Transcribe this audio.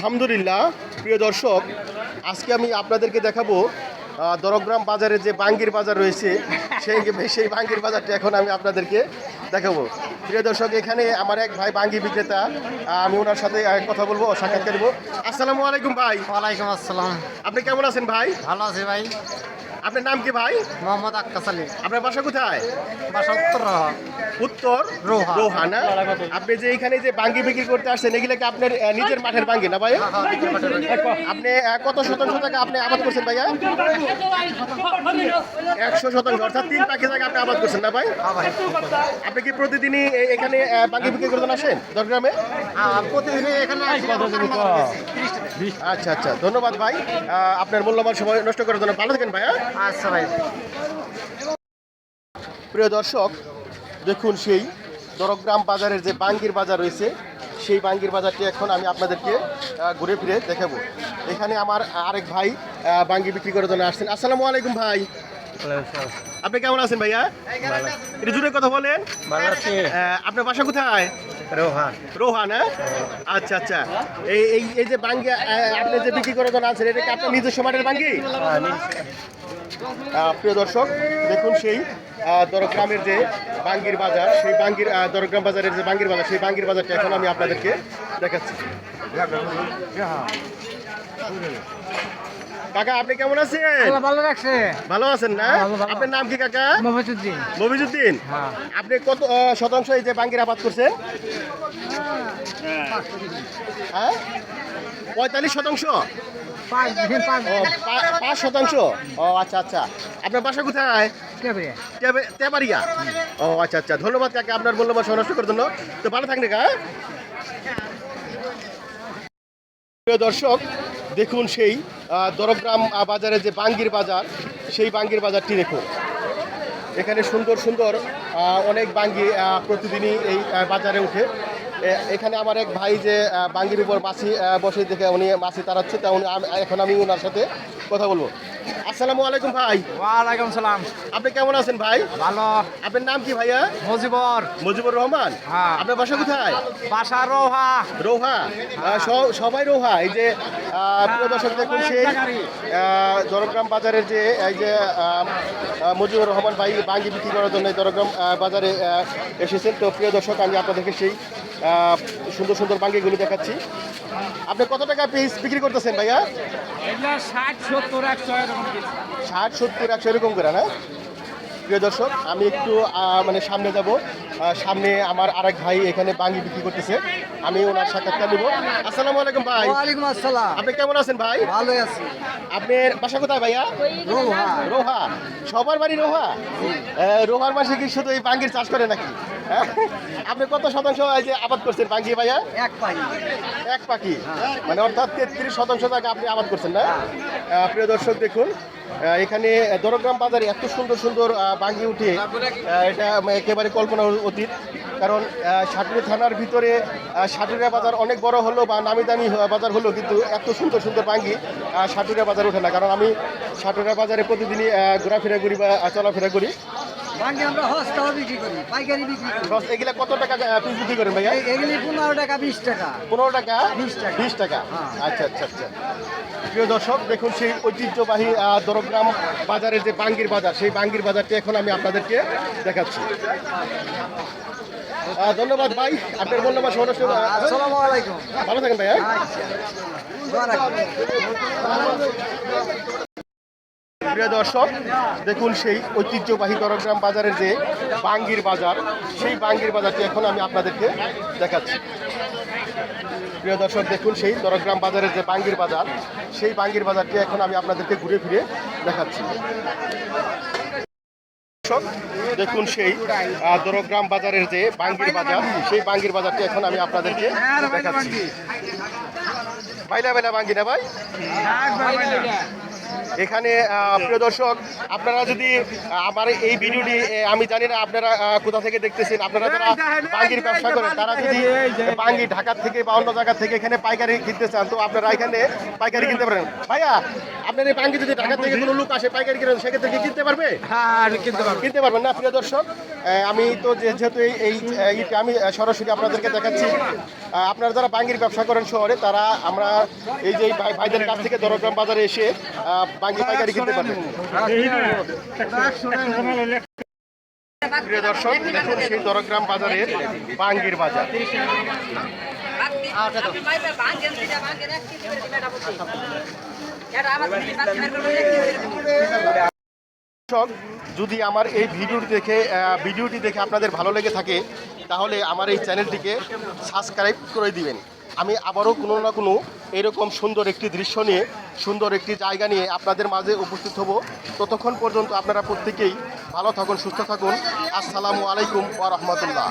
আলহামদুলিল্লাহ প্রিয় দর্শক আজকে আমি আপনাদেরকে দেখাবো দরগ্রাম বাজারে যে বাঙ্গির বাজার রয়েছে সেই সেই বাঙ্গির বাজারটা এখন আমি আপনাদেরকে দেখাবো। প্রিয় দর্শক এখানে আমার এক ভাই বাঙ্গি বিক্রেতা আমি ওনার সাথে কথা বলব সাক্ষাৎ করব আসসালামু আলাইকুম ভাই। ওয়ালাইকুম আসসালাম। আপনি কেমন আছেন ভাই? ভালো আছি ভাই। আপনার নাম কি ভাই? মোহাম্মদ আক্কাস আলী। আপনার বাসা কোথায়? বাসা উত্তর রহা। উত্তর রোহা। রোহা না? আপনি যে এখানে যে বাঙ্গি বিক্রি করতে আসছেন এগুলো কি আপনার নিজের মাঠের বাঙ্গি না ভাই? আপনি আহ, কত শতাংশ টাকা আপনি আবাদ করছেন ভাইয়া? একশো শতাংশ অর্থাৎ তিন পাখি জায়গা আপনি আবাদ করছেন না ভাই? হ্যাঁ আপনি কি প্রতিদিনই এখানে বাঙ্গি বিক্রি করতে আসেন দরগ্রামে? হ্যাঁ, প্রতিদিনই এখানে। আচ্ছা আচ্ছা ধন্যবাদ ভাই। আপনার মূল্যবান সময় নষ্ট করার জন্য ভালো থাকেন ভাইয়া। আচ্ছা ভাই প্রিয় দর্শক দেখুন সেই দরগ্রাম বাজারের যে বাঙ্গির বাজার রয়েছে সেই বাঙ্গির বাজারটি এখন আমি আপনাদেরকে ঘুরে ফিরে দেখাবো। এখানে আমার আরেক ভাই বাঙ্গি বিক্রি করার জন্য আসছেন। আসসালামু আলাইকুম ভাই। আপনি কেমন আছেন ভাইয়া? একটু জুড়ে কথা বলেন। আপনার বাসা কোথায়? রোহা রোহা না আচ্ছা আচ্ছা। এই এই এই যে বাঙ্গি আপনি যে বিক্রি করার জন্য আছেন এটা কি আপনার নিজস্ব মাঠের বাঙ্গি? প্রিয় দর্শক দেখুন সেই দরগ্রামের যে বাঙ্গির বাজার সেই বাঙ্গির দরগ্রাম বাজারের যে বাঙ্গির বাজার সেই বাঙ্গির বাজারটা এখন আমি আপনাদেরকে দেখাচ্ছি। কাকা আপনি কেমন আছেন? ভালো রাখছে। ভালো আছেন না? ভালো। আপনার নাম কি কাকা? মোহাম্মদুদ্দিন মবিজুদ্দিন হ্যাঁ। আপনি কত শতাংশ এই যে বাঙ্গির আবাদ করছেন? হ্যাঁ? পঁয়তাল্লিশ শতাংশ? পাঁচ শতাংশ? ও আচ্ছা আচ্ছা। আপনার বাসা কোথায়? কেবরে তেবে- তেবাড়িয়া? ও আচ্ছা আচ্ছা। ধন্যবাদ কাকে আপনার মূল্যবান নষ্ট করার জন্য। তো ভালো থাকবে কা প্রিয় দর্শক দেখুন সেই দরগ্রাম বাজারে যে বাঙ্গির বাজার, সেই বাঙ্গির বাজারটি দেখুন। এখানে সুন্দর সুন্দর অনেক বাঙ্গি প্রতিদিনই এই বাজারে উঠে। এখানে আমার এক ভাই যে বাঙ্গির উপর মাছি বসে দেখে উনি মাছি তাড়াচ্ছে, তা উনি এখন আমি ওনার সাথে কথা বলব। আসসালামু আলাইকুম ভাই। ওয়ালাইকুম সালাম। আপনি কেমন আছেন ভাই? ভালো। আপনার নাম কি ভাইয়া? মজিবর। মুজিবুর রহমান। হ্যাঁ। আপনার বাসা কোথায়? বাসা রোহা। রোহা। সবাই রোহা। এই যে প্রিয় দর্শক দেখুন সেই দরগ্রাম বাজারের যে এই যে মুজিবুর রহমান ভাই বাঙ্গি বিক্রি করার জন্য দরগ্রাম বাজারে এসেছেন। তো প্রিয় দর্শক আমি আপনাদেরকে সেই সুন্দর সুন্দর বাঙ্গিগুলো দেখাচ্ছি। আপনি কত টাকা পিস বিক্রি করতেছেন ভাইয়া? ষাট সত্তর একশো ষাট সত্তর একশো এরকম করে না? প্রিয় দর্শক আমি একটু মানে সামনে যাব। সামনে আমার আরেক ভাই এখানে বাঙ্গি বিক্রি করতেছে। আমি ওনার সাক্ষাৎকার নিব। আসসালামু আলাইকুম ভাই। ওয়ালাইকুম আসসালাম। আপনি কেমন আছেন ভাই? ভালো আছি। আপনার বাসা কোথায় ভাইয়া? রোহা। রোহা। সবার বাড়ি রোহা? রোহার মাসে কি শুধু এই বাঙ্গির চাষ করে নাকি? আপনি কত শতাংশ এই যে আবাদ করছেন বাঙ্গি ভাইয়া? এক পাই এক পাখি। মানে অর্থাৎ তেত্রিশ শতাংশ জায়গা আপনি আবাদ করছেন না? আহ, প্রিয় দর্শক দেখুন এখানে দরগ্রাম বাজারে এত সুন্দর সুন্দর বাঙ্গি উঠে এটা একেবারে কল্পনা অতীত। কারণ সাটুরি থানার ভিতরে সাটুরিয়া বাজার অনেক বড় হলো বা নামি দামি বাজার হলো কিন্তু এত সুন্দর সুন্দর বাঙ্গি সাটুরিয়া বাজার ওঠে না। কারণ আমি সাটুরিয়া বাজারে প্রতিদিনই ঘোরাফেরা করি বা চলাফেরা করি। ভাঙ্গে আমরা হস্তাও বিক্রি করি পাইকারি বিক্রি করি। এগুলা কত টাকা পিস বিক্রি করেন ভাইয়া? এই- এগুলি পনেরো টাকা বিশ টাকা। পনেরো টাকা? 20 টাকা। বিশ টাকা? হ্যাঁ। আচ্ছা আচ্ছা আচ্ছা। প্রিয় দর্শক দেখুন সেই ঐতিহ্যবাহী আহ, দরগ্রাম বাজারের যে বাঙ্গির বাজার সেই বাঙ্গির বাজারটি এখন আমি আপনাদেরকে দেখাচ্ছি। আহ, ধন্যবাদ ভাই আপনার মূল্যবান সময় নষ্ট- আসসালামু আলাইকুম। ভালো থাকেন ভাইয়া। আচ্ছা। দোয়া রাখবেন। প্রিয় দর্শক, দেখুন সেই ঐতিহ্যবাহী দরগ্রাম বাজারের যে বাঙ্গির বাজার, সেই বাঙ্গির বাজারটি এখন আমি আপনাদেরকে দেখাচ্ছি। প্রিয় দর্শক, দেখুন সেই দরগ্রাম বাজারের যে বাঙ্গির বাজার, সেই বাঙ্গির বাজারটি এখন আমি আপনাদেরকে ঘুরে ফিরে দেখাচ্ছি। দেখুন সেই দরগ্রাম বাজারের যে বাঙ্গির বাজার, সেই বাঙ্গির বাজারটি এখন আমি আপনাদেরকে দেখাচ্ছি। বাইলা বাইলা বাঙ্গি না ভাই? এখানে আহ, প্রিয় দর্শক আপনারা যদি আমার এই ভিডিওটি আমি জানি না আপনারা কোথা থেকে দেখতেছেন। আপনারা যারা বাঙ্গির ব্যবসা করেন তারা যদি বাঙ্গি ঢাকার থেকে বা অন্য জায়গা থেকে এখানে পাইকারি কিনতে চান তো আপনারা এখানে পাইকারি কিনতে পারেন। ভাইয়া আপনার এই বাঙ্গি যদি ঢাকা থেকে কোনো লোক আসে পাইকারি কিনে সেক্ষেত্রে কি কিনতে পারবে? হ্যাঁ কিনতে পারব। কিনতে পারবেন না প্রিয় দর্শক? আমি তো যে- যেহেতু এই এই আমি সরাসরি আপনাদেরকে দেখাচ্ছি আপনারা যারা বাঙ্গির ব্যবসা করেন শহরে তারা আমরা এই যে ভাইদের কাছ থেকে দরগ্রাম বাজারে এসে বাঙ্গি পাইকারি কিনতে পারবেন। প্রিয় দর্শক দেখুন সেই দরগ্রাম বাজারের বাঙ্গির বাজার। যদি আমার এই ভিডিওটি দেখে ভিডিওটি দেখে আপনাদের ভালো লেগে থাকে, তাহলে আমার এই চ্যানেলটিকে সাবস্ক্রাইব করে দিবেন। আমি আবারও কোনো না কোনো এরকম সুন্দর একটি দৃশ্য নিয়ে, সুন্দর একটি জায়গা নিয়ে আপনাদের মাঝে উপস্থিত হব। ততক্ষণ পর্যন্ত আপনারা প্রত্যেকেই ভালো থাকুন, সুস্থ থাকুন। আসসালামু আলাইকুম ওয়া রাহমাতুল্লাহ।